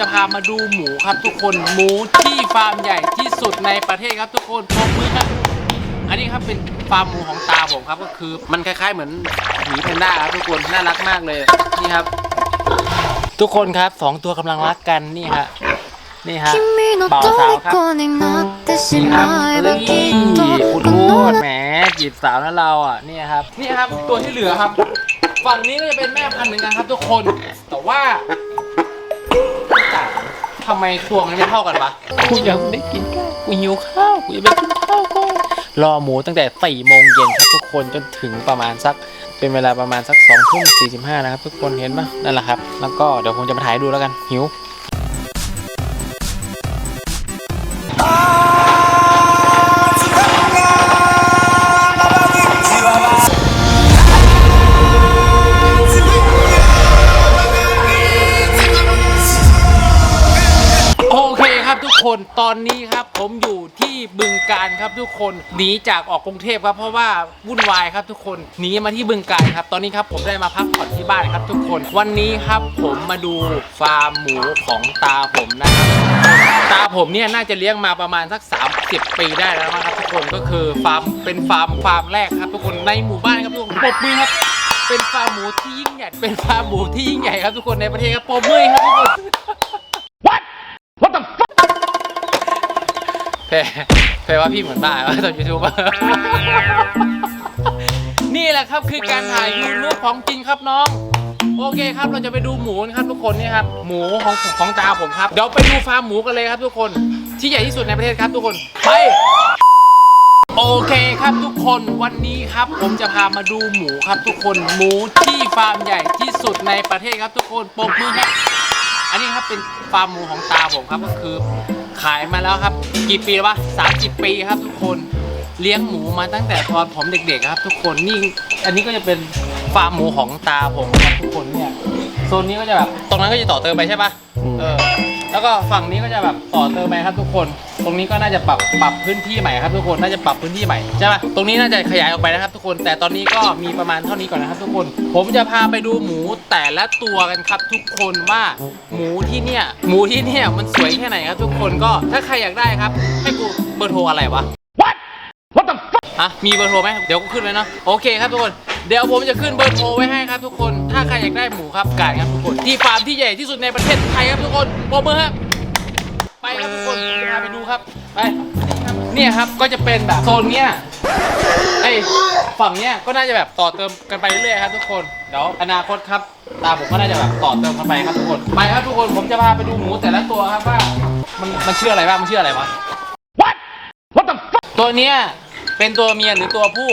จะพามาดูหมูครับทุกคนหมูที่ฟาร์มใหญ่ที่สุดในประเทศครับทุกคนพบมือครับ อันนี้ครับเป็นฟาร์มหมูของตาผมครับก็คือ มันคล้ายๆเหมือนหมีแพนด้าครับทุกคนน่ารักมากเลยนี่ครับ ทุกคนครับสองตัวกำลังรักกันนี่ฮะนี่ฮะเป่าสาวครับนี่ครับนี่คุณพูดแหมจีบสาวนะเราอะนี่ครับนี่ครับตัวที่เหลือครับ ฝั่งนี้ก็จะเป็นแม่พันธุ์เหมือนกันครับทุกคนแต่ว่า ทำไมตัวมันไม่เท่ากันปะกูยังไม่ได้กินข้าวกูหิวข้าวกูยังไม่ได้กินข้าวก่อนรอหมูตั้งแต่สี่โมงเย็นครับทุกคนจนถึงประมาณสัก เป็นเวลาประมาณสักสองทุ่มสี่สิบห้านะครับทุกคนเห็นปะนั่นแหละครับ แล้วก็เดี๋ยวผมจะมาถ่ายดูแล้วกันหิว ทุกคนหนีจากออกกรุงเทพครับ เพราะว่าวุ่นวายครับทุกคนหนีมาที่บึงการครับ ตอนนี้ครับผมได้มาพักผ่อนที่บ้านครับ ทุกคนวันนี้ครับผมมาดูฟาร์มหมูของตาผมนะครับตาผมเนี่ยน่าจะเลี้ยงมาประมาณสัก 30 ปีได้แล้วนะครับ ทุกคนก็คือฟาร์มเป็นฟาร์มฟาร์มแรกครับ ทุกคนในหมู่บ้านครับทุกคนปรบมือครับเป็นฟาร์มหมูที่ยิ่งใหญ่เป็นฟาร์มหมูที่ยิ่งใหญ่ครับทุกคนในประเทศครับปรบมือครับทุกคน เพเพว่าพี่เหมือนบ้าว่าตอนยูทูบนี่แหละครับคือการถ่ายยูทูบของจริงครับน้อง โอเคครับเราจะไปดูหมูนะครับทุกคนนี่ครับหมูของของตาผมครับเดี๋ยวไปดูฟาร์มหมูกันเลยครับทุกคนที่ใหญ่ที่สุดในประเทศครับทุกคนไปโอเคครับทุกคนวันนี้ครับผมจะพามาดูหมูครับทุกคนหมูที่ฟาร์มใหญ่ที่สุดในประเทศครับทุกคนปรบมือครับอันนี้ครับเป็นฟาร์มหมูของตาผมครับก็คือ ขายมาแล้วครับ กี่ปีแล้ววะสามสิบปีครับทุกคนเลี้ยงหมูมาตั้งแต่ตอนผมเด็กๆครับ ทุกคนนี่อันนี้ก็จะเป็นฟาร์มหมูของตาผมครับทุกคนเนี่ยโซนนี้ก็จะแบบตรงนั้นก็จะต่อเติมไปใช่ปะเออแล้วก็ฝั่งนี้ก็จะแบบต่อเติมไปครับทุกคน ตรงนี้ก็น่าจะปรับปรับพื้นที่ใหม่ครับทุกคนน่าจะปรับพื้นที่ใหม่ใช่ปะตรงนี้น่าจะขยายออกไปนะครับ ทุกคนแต่ตอนนี้ก็มีประมาณเท่านี้ก่อนนะครับ ทุกคน ผมจะพาไปดูหมูแต่ละตัวกันครับ ทุกคนว่าหมูที่เนี่ยหมูที่เนี่ยมันสวยแค่ไหนครับ ทุกคนก็ถ้าใครอยากได้ครับ ให้กูเบอร์โทรอะไรวะ What What the fuck ฮะมีเบอร์โทรไหมเดี๋ยวกูขึ้นไว้เนาะโอเคครับทุกคนเดี๋ยวผมจะขึ้นเบอร์โทรไว้ให้ครับทุกคน ถ้าใครอยากได้หมูครับการครับทุกคน ที่ฟาร์มที่ใหญ่ที่สุดในประเทศไทยครับทุกคนโบมือครับ ไปครับทุกคนจะพาไปดูครับ ไป เนี่ยครับก็จะเป็นแบบโซนเนี้ยไอ้ฝั่งเนี้ยก็น่าจะแบบต่อเติมกันไปเรื่อยๆครับทุกคน เดี๋ยวอนาคตครับ ตาผมก็น่าจะแบบต่อเติมกันไปครับทุกคน ไปครับทุกคนผมจะพาไปดูหมูแต่ละตัวครับว่ามันมันชื่ออะไรบ้างมันชื่ออะไรวะ What What the fuck ตัวเนี้ยเป็นตัวเมียหรือตัวผู้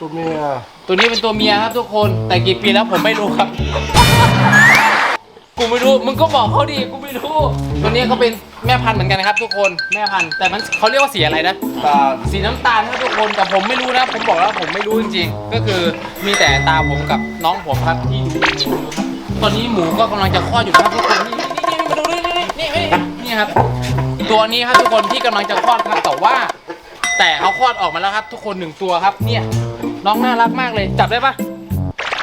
ตัวเมีย ตัวนี้เป็นตัวเมียครับทุกคน แต่กี่ปีแล้วผมไม่รู้ครับ กูไม่รู้ มึงก็บอกเขาดีกูไม่รู้ ตัวนี้ก็เป็นแม่พันธุ์เหมือนกันนะครับ ทุกคน แม่พันธุ์ แต่มันเขาเรียกว่าสีอะไรนะ ตาสีน้ำตาลครับทุกคน แต่ผมไม่รู้นะ ผมบอกแล้วผมไม่รู้จริงๆ ก็คือมีแต่ตาผมกับน้องผมครับที่ดูดูครับ ตอนนี้หมูก็กำลังจะคลอดอยู่นะครับทุกคน นี่นี่นี่มาดูนี่นี่นี่นี่นี่ครับ ตัวนี้ครับทุกคนที่กำลังจะคลอดครับ แต่ว่า แต่เขาคลอดออกมาแล้วครับ ทุกคนหนึ่งตัวครับ เนี่ย น้องน่ารักมากเลย จับได้ปะ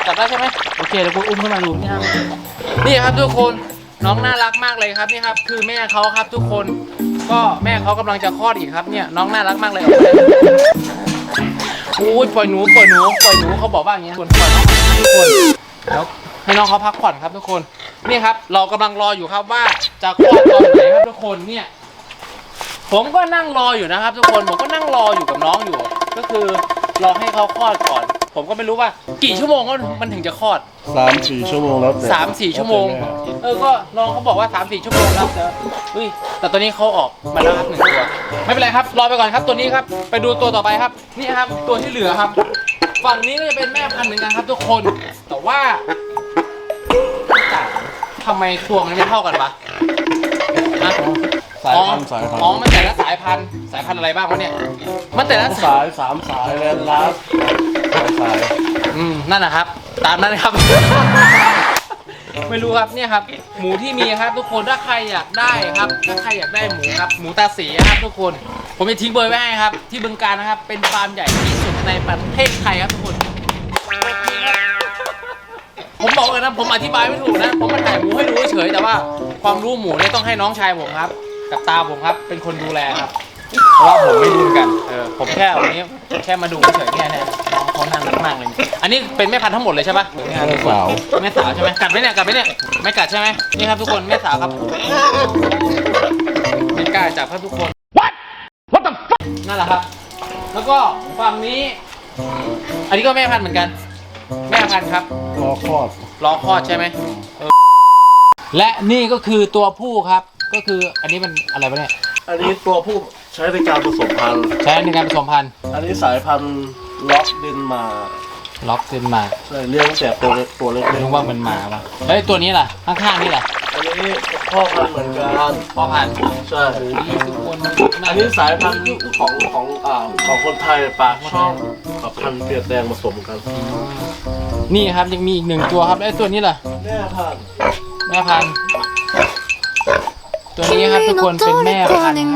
จับได้ใช่ไหมโอเคเดี๋ยวกูอุ้มขึ้นมาดูนี่ครับ นี่ครับทุกคนน้องน่ารักมากเลยครับนี่ครับคือแม่เขาครับทุกคนก็แม่เขากำลังจะคลอดอีกครับเนี่ยน้องน่ารักมากเลยโอ้ยปล่อยหนูปล่อยหนูปล่อยหนูเขาบอกว่าอย่างเงี้ยส่วนปล่อยน้องทุกคนเดี๋ยวให้น้องเขาพักผ่อนครับทุกคนนี่ครับ เรากำลังรออยู่ครับว่าจะคลอดตอนไหนครับทุกคนเนี่ย ผมก็นั่งรออยู่นะครับ ทุกคนผมก็นั่งรออยู่กับน้องอยู่ ก็คือรอให้เขาคลอดก่อน ผมก็ไม่รู้ว่า กี่ชั่วโมงมันถึงจะคลอดสามสี่ชั่วโมงแล้วแต่สามสี่ชั่วโมง เออก็น้องเขาบอกว่าสามสี่ชั่วโมงแล้วแต่เฮ้ยแต่ตัวนี้เขาออกมาแล้วครับหนึ่งตัว ไม่เป็นไรครับ รอไปก่อนครับตัวนี้ครับ ไปดูตัวต่อไปครับ นี่ครับตัวที่เหลือครับ ฝั่งนี้ก็จะเป็นแม่พันธุ์เหมือนกันครับทุกคน แต่ว่าทำไมตัวมันไม่เท่ากันวะฮะสายพันธุ์สายพันอ๋อธุ์มันแต่ละสายพันธุ์ สายพันธุ์อะไรบ้างวะเนี่ย มันแต่ละสายสายสามสายแลนด์ลาส สายอืมนั่นนะครับ ตามนั้นครับ ไม่รู้ครับเนี่ยครับ หมูที่มีครับ ทุกคนถ้าใครอยากได้ครับถ้าใครอยากได้หมูครับ หมูตาสีครับ ทุกคน ผมจะทิ้งเบอร์ไว้ให้ครับ ที่บึงการนะครับ เป็นฟาร์มใหญ่ที่สุดในประเทศไทยครับทุกคน ผมบอกเลยนะผมอธิบายไม่ถูกนะ ผมมาถ่ายหมูให้ดูเฉยแต่ว่าความรู้หมูเนี่ยต้องให้น้องชายผมครับ กับตาผมครับ เป็นคนดูแลครับ เพราะว่าผมไม่รู้เหมือนกันเออผมแค่วันนี้แค่มาดูเฉยๆแค่เนี้น้องเขาน่ารักมากเลย อันนี้เป็นแม่พันธุ์ทั้งหมดเลยใช่ปะนี่ครับทุกคนสาว แม่สาวใช่ไหมกัดไหมเนี่ยกัดไหมเนี่ยไม่กัดใช่ไหมนี่ครับทุกคนแม่สาวครับไม่กล้าจับครับทุกคน What What the fuck นั่นแหละครับ แล้วก็ฝั่งนี้ อันนี้ก็แม่พันธุ์เหมือนกัน แม่พันธุ์ครับ รอคลอดรอคลอดใช่ไหมเออและนี่ก็คือตัวผู้ครับ ก็คืออันนี้มันอะไรวะเนี่ย อันนี้ตัวผู้ ใช้ในการผสมพันธุ์ ใช้ในการผสมพันธุ์อันนี้สายพันธุ์ล็อกเดนมาร์กล็อกเซนมาใช่เลี้ยงตั้งแต่ตัวเล็กตัวเล็กนึกว่ามันหมาปะเฮ้ยตัวนี้ล่ะข้างๆนี่ล่ะอันนี้พ่อพันธุ์เหมือนกันพ่อพันธุ์ใช่โอ้ยทุกคนอันนี้สายพันธุ์ของของอ่าของคนไทยปากช่องกับพันธุ์เปียแดงผสมกันนี่ครับยังมีอีกหนึ่งตัวครับแล้วไอ้ตัวนี้ล่ะแม่พันธุ์แม่พันธุ์ ตัวนี้ครับทุกคนเป็นแม่พันธุ์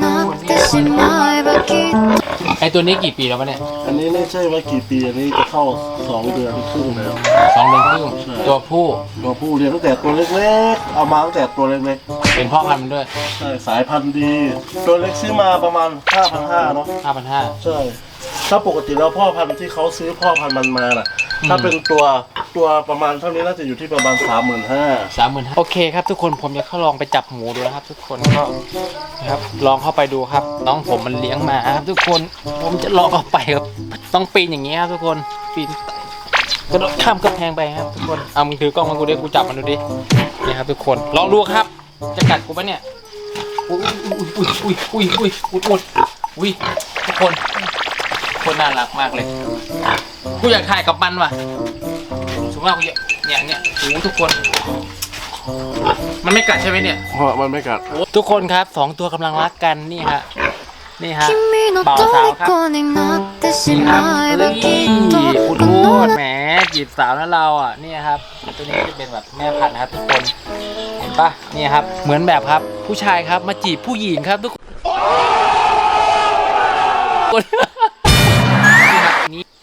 ไอตัวนี้กี่ปีแล้วเนี่ยอันนี้ไม่ใช่ว่ากี่ปีอันนี้จะเข้าสองเดือนครึ่งแล้ว สองเดือนครึ่งตัวผู้ตัวผู้เลี้ยงตั้งแต่ตัวเล็กๆเอามาตั้งแต่ตัวเล็กเป็นพ่อพันธุ์มันด้วยใช่สายพันธุ์ดี ตัวเล็กซื้อมาประมาณ 5,500เนาะห้าพันห้าใช่ ถ้าปกติแล้วพ่อพันธุ์ที่เขาซื้อพ่อพันธุ์มันมาน่ะ ถ้าเป็นตัวตัวประมาณเท่านี้น่าจะอยู่ที่ประมาณสามหมื่นห้าโอเคครับทุกคนผมจะเข้าลองไปจับหมูดูนะครับ ทุกคนก็นะครับลองเข้าไปดูครับ น้องผมมันเลี้ยงมาครับ ทุกคนผมจะลองเข้าไปครับต้องปีนอย่างนี้ยครับทุกคนปีนกระโดดข้ามกำแพงไปครับทุกคนเอามึงถือกล้องมากูดิกูจับมันดูดินี่ครับ ทุกคนลองดูครับ จะกัดกูปะเนี่ยอุ้ยอุ้ยอุ้ยอุ้ยอุ้ยอุ้ยอุ้ยอุ้ยทุกคนคนน่ารักมากเลย กูอยากถ่ายกับมันว่ะสมมติว่ากูเนี่ยเนี่ยโอ้ทุกคน มันไม่กัดใช่ไหมเนี่ย เพราะมันไม่กัด ทุกคนครับสองตัวกำลังรักกันนี่ฮะ นี่ฮะเป่าสาวครับนี่ครับเฮ้ยคุณพูดแหมจีบสาวนะเราอะนี่ครับตัวนี้จะเป็นแบบแม่พันธุ์ครับทุกคน เห็นปะนี่ครับ เหมือนแบบครับ ผู้ชายครับมาจีบผู้หญิงครับทุกคน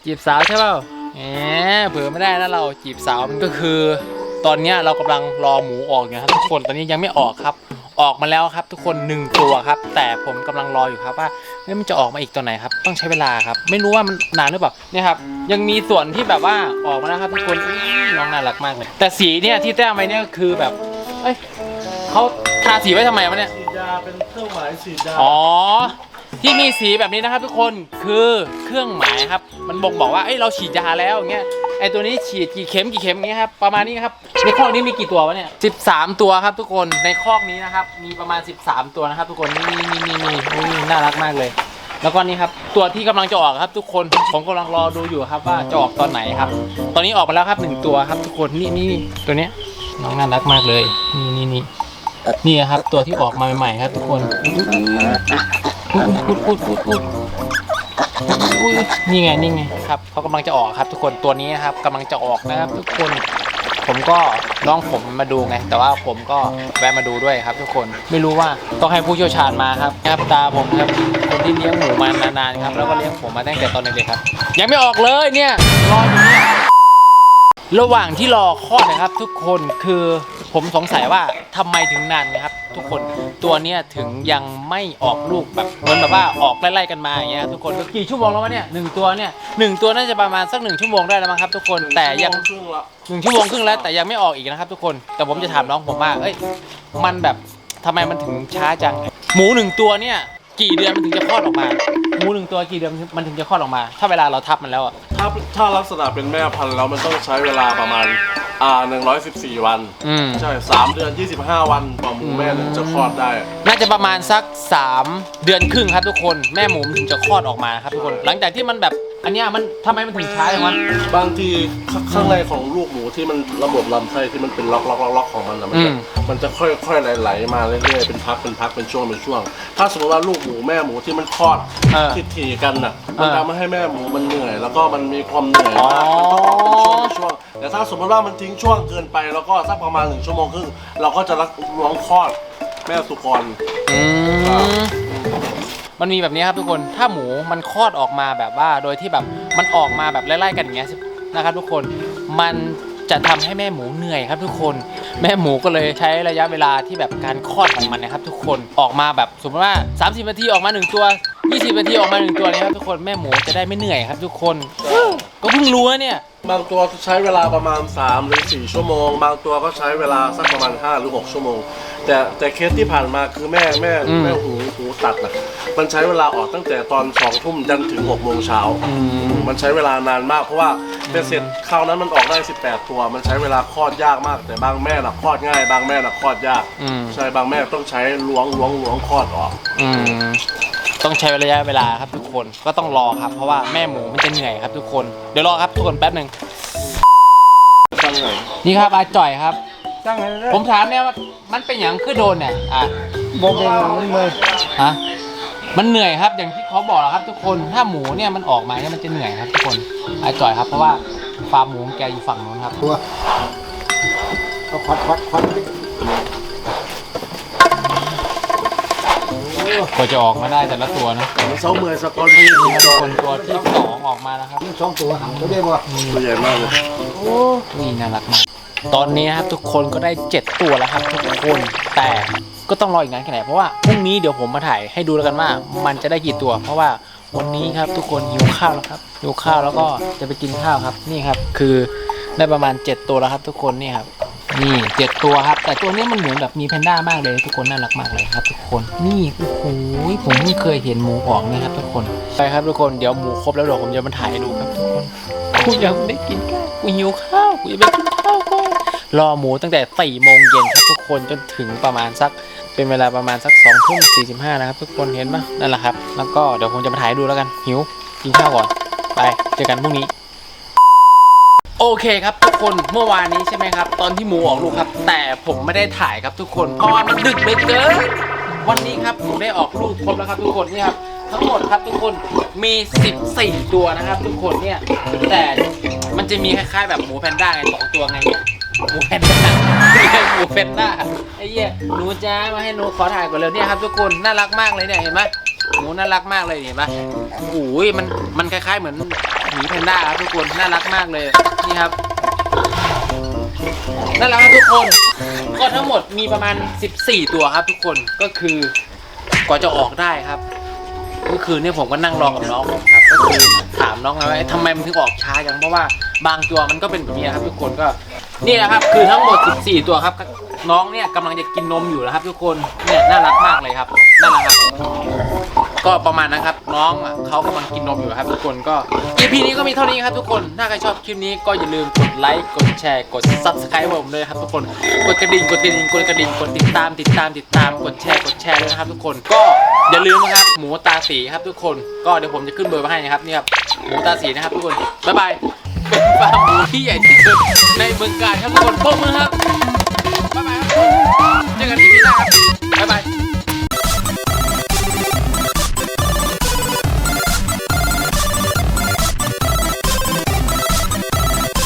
จีบสาวใช่เปล่าแหมเผื่อไม่ได้นะเราจีบสาวมันก็คือ ตอนเนี้ยเรากำลังรอหมูออกอยู่ครับทุกคนตอนนี้ยังไม่ออกครับ ออกมาแล้วครับ ทุกคนหนึ่งตัวครับ แต่ผมกำลังรออยู่ครับว่าเฮ้ยมันจะออกมาอีกตัวไหนครับ ต้องใช้เวลาครับ ไม่รู้ว่ามันนานหรือเปล่าเนี่ยครับยังมีส่วนที่แบบว่าออกมาแล้วครับทุกคนอุ๊ยน้องน่ารักมากเลย แต่สีเนี่ยที่แต้มไปเนี่ยคือแบบเอ้ยเขาทาสีไว้ทำไมวะเนี่ยฉีดยาเป็นเครื่องหมายฉีดยาอ๋อ ที่มีสีแบบนี้นะครับทุกคนคือเครื่องหมายครับ มันบ่งบอกว่าเอ้ยเราฉีดยาแล้วอย่างเงี้ยไอตัวนี้ฉีดกี่เข็มกี่เข็มอย่างเงี้ยครับประมาณนี้ครับในคอกนี้มีกี่ตัววะเนี่ย13 ตัวครับทุกคนในคอกนี้นะครับมีประมาณ 13 ตัวนะครับ ทุกคนนี่นี่นี่นี่นี่น่ารักมากเลยแล้วก็นี่ครับตัวที่กำลังจะออกครับ ทุกคนผมกำลังรอดูอยู่ครับว่าจะออกตอนไหนครับ ตอนนี้ออกมาแล้วครับหนึ่งตัวครับ ทุกคนนี่นี่นี่ตัวเนี้ยน้องน่ารักมากเลย นี่นี่นี่ นี่ครับตัวที่ออกมาใหม่ๆครับทุกคนอุดอุดอุดอุดอุดนี่ไงนี่ไงครับเขากำลังจะออกครับทุกคนตัวนี้นะครับกำลังจะออกนะครับ ทุกคนผมก็น้องผมมาดูไง แต่ว่าผมก็แวะมาดูด้วยครับ ทุกคนไม่รู้ว่าต้องให้ผู้เชี่ยวชาญมาครับครับตาผมครับคนที่เลี้ยงหมูมานานๆครับแล้วก็เลี้ยงผมมาตั้งแต่ตอนเด็กๆครับ ยังไม่ออกเลยเนี่ยรออยู่เนี่ย ระหว่างที่รอคลอดนะครับ ทุกคนคือผมสงสัยว่าทำไมถึงนานนะครับ ทุกคนตัวเนี้ยถึงยังไม่ออกลูกแบบเหมือนแบบว่าออกไล่ๆกันมาอย่างเงี้ยครับทุกคนก็กี่ชั่วโมงแล้ววะเนี่ยหนึ่งตัวเนี่ยหนึ่งตัวน่าจะประมาณสักหนึ่งชั่วโมงได้แล้วมั้งครับ ทุกคนแต่ยังครึ่งละหนึ่งชั่วโมงครึ่งแล้วแต่ยังไม่ออกอีกนะครับ ทุกคนแต่ผมจะถามน้องผมว่าเอ้ยมันแบบทำไมมันถึงช้าจัง หมูหนึ่งตัวเนี่ยกี่เดือนมันถึงจะคลอดออกมา หมูหนึ่งตัวกี่เดือนมันถึงจะคลอดออกมา ถ้าเวลาเราทับมันแล้วอะถ้าถ้าลักษณะเป็นแม่พันธุ์แล้วมันต้องใช้เวลาประมาณอ่า114 วัน อืม ใช่3เดือน 25 วันกว่าหมูแม่หนึ่งจะคลอดได้ น่าจะประมาณสัก 3 เดือนครึ่งครับทุกคนแม่หมูมันถึงจะคลอดออกมาครับทุกคน หลังจากที่มันแบบ อันเนี้ยมันทำไมมันถึงช้าอย่างวะบางทีข้าข้างในของลูกหมูที่มันระบบลำไส้ที่มันเป็นล็อกล็อกล็อกล็อกของมันนะมันจะมันจะค่อยๆไหลๆมาเรื่อยๆเป็นพักเป็นพักเป็นช่วงเป็นช่วง ถ้าสมมติว่าลูกหมูแม่หมูที่มันคลอดเออ ทีกันน่ะมันทำให้แม่หมูมันเหนื่อย แล้วก็มันมีความเหนื่อยมากมันต้องออกเป็นช่วงเป็นช่วงแต่ถ้าสมมติว่ามันทิ้งช่วงเกินไปแล้วก็สักประมาณหนึ่งชั่วโมงครึ่งเราก็จะรักร้องคลอดแม่สุกร อืม มันมีแบบนี้ครับทุกคนถ้าหมูมันคลอดออกมาแบบว่า โดยที่แบบมันออกมาแบบไล่ๆกันอย่างเงี้ยนะครับทุกคนมันจะทำให้แม่หมูเหนื่อยครับทุกคน แม่หมูก็เลยใช้ระยะเวลาที่แบบการคลอดของมันนะครับ ทุกคนออกมาแบบสมมติว่า 30นาทีออกมาหนึ่งตัว 20นาทีออกมาหนึ่งตัวนะครับทุกคนแม่หมูจะได้ไม่เหนื่อยครับทุกคน ก็เพิ่งรู้นะเนี่ย บางตัวใช้เวลาประมาณ 3 หรือ 4 ชั่วโมง บางตัวก็ใช้เวลาสักประมาณ 5 หรือ 6 ชั่วโมง แต่แต่เคสที่ผ่านมาคือแม่แม่อืม แม่หูหูตัดนะมันใช้เวลาออกตั้งแต่ตอนสองทุ่มยันถึง6โมงเช้า มันใช้เวลานานมากเพราะว่าเป็นเสร็จคราวนั้นมันออกได้ 18 ตัว มันใช้เวลาคลอดยากมาก แต่บางแม่น่ะคลอดง่าย บางแม่น่ะคลอดยากอืม ใช่บางแม่ต้องใช้ล้วงล้วงล้วงคลอดออก อืม ต้องใช้ระยะเวลาครับทุกคนก็ต้องรอครับ เพราะว่าแม่หมูมันจะเหนื่อยครับทุกคนเดี๋ยวรอครับทุกคนแป๊บหนึ่งตั้งไหนนี่ครับอาจ่อยครับ ตั้งไงผมถามเนี่ยว่ามันเป็นอย่างคือโดนเนี่ยอะบอกเป็นมันเลยฮะมันเหนื่อยครับอย่างที่เขาบอกแหล้วครับ ทุกคนถ้าหมูเนี่ยมันออกมาเนี่ยมันจะเหนื่อยครับ ทุกคนอาจ่อยครับ เพราะว่าฟาร์มหมูของแกอยู่ฝั่งนู้นครับ ตัวเอาควัดควัดควัด กว่าจะออกมาได้แต่ละตัวนะมันเศร้าเมื่อยสะกอนที่นี่ถึงครับจทุอกคนตัวที่สองออกมาแล้วครับสองตัวตัวเดียวบ่ตัวใหญ่มากเลยนี่น่ารักมากตอนนี้นะครับทุกคนก็ได้ 7 ตัวแล้วครับทุกคนแต่ก็ต้องรออีกนานแค่ไหนเพราะว่าพรุ่งนี้เดี๋ยวผมมาถ่ายให้ดูแล้วกันว่า มันจะได้กี่ตัว เพราะว่าวันนี้ครับทุกคนหิวข้าวแล้วครับหิวข้าวแล้วก็จะไปกินข้าวครับนี่ครับ คือได้ประมาณ 7 ตัวแล้วครับ ทุกคนนี่ครับ นี่เจ็ดตัวครับ แต่ตัวนี้มันเหมือนแบบมีแพนด้ามากเลย ทุกคนน่ารักมากเลยครับ ทุกคนนี่โอ้โหผมเพิ่งเคยเห็นหมูออกนี่ครับ ทุกคนไปครับทุกคนเดี๋ยวหมูครบแล้วเดี๋ยวผมจะมาถ่ายให้ดูครับทุกคนกูยังไม่ได้กินข้าวกูหิวข้าวกูจะไปกินข้าวก่อนรอหมูตั้งแต่สี่โมงเย็นครับทุกคนจนถึงประมาณสักเป็นเวลาประมาณสักสองทุ่มสี่สิบห้านะครับทุกคนเห็นปะนั่นแหละครับ แล้วก็เดี๋ยวผมจะมาถ่ายให้ดูแล้วกันหิวกินข้าวก่อนไปเจอกันพรุ่งนี้ โอเคครับทุกคนเมื่อวานนี้ใช่ไหมครับ ตอนที่หมูออกลูกครับ แต่ผมไม่ได้ถ่ายครับทุกคนเพราะว่ามันดึกเหลยเกินวันนี้ครับผมได้ออกลูกครบแล้วครับทุกคนนี่ครับทั้งหมดครับทุกคนมี 14 ตัวนะครับ ทุกคนเนี่ยแต่มันจะมีคล้ายๆ แบบหมูแพนด้าไงสองตัวไงเนี่ยหมูแพนด้าหมูแพนด้าไอ้เหี้ยหนูจ้ามาให้หนูขอถ่ายก่อนเลยเนี่ยครับทุกคนน่ารักมากเลยเนี่ยเห็นไหม หมูน่ารักมากเลยเห็นไหมโอ้ยมันมันคล้ายๆเหมือนหมีแพนด้าครับทุกคนน่ารักมากเลยนี่ครับนั่นแหละครับทุกคน ก็ทั้งหมดมีประมาณ 14 ตัวครับทุกคนก็คือกว่าจะออกได้ครับเมื่อคืนเนี่ยผมก็นั่งรอกับน้องผมครับก็คือถามน้องไงว่าทำไมมันถึงออกช้าจังเพราะว่า บางตัวมันก็เป็นแบบนี้ครับทุกคนก็นี่นะครับคือทั้งหมด 14 ตัวครับ น้องเนี่ยกำลังจะกินนมอยู่นะครับ ทุกคนเนี่ยน่ารักมากเลยครับน่ารักครับก็ประมาณนะครับ น้องอะเขากำลังกินนมอยู่ครับทุกคนก็ EP นี้ก็มีเท่านี้ครับทุกคนถ้าใครชอบคลิปนี้ก็อย่าลืมกดไลค์กดแชร์กด subscribe ผมด้วยครับทุกคนกดกระดิ่งกดกระดิ่งกดกระดิ่งกดติดตามติดตามติดตามกดแชร์กดแชร์ด้วยนะครับ ทุกคนก็อย่าลืมนะครับหมูตาสีครับทุกคน ก็เดี๋ยวผมจะขึ้นเบอร์มาให้นะครับนี่ครับหมูตาสีนะครับทุกคนบ๊ายบาย เป็นฟาร์มหมูที่ใหญ่ที่สุดในเมืองกาญครับทุกคนพบมือครับบ๊ายบายครับเจอกันที่นี่นะครับบ๊ายบาย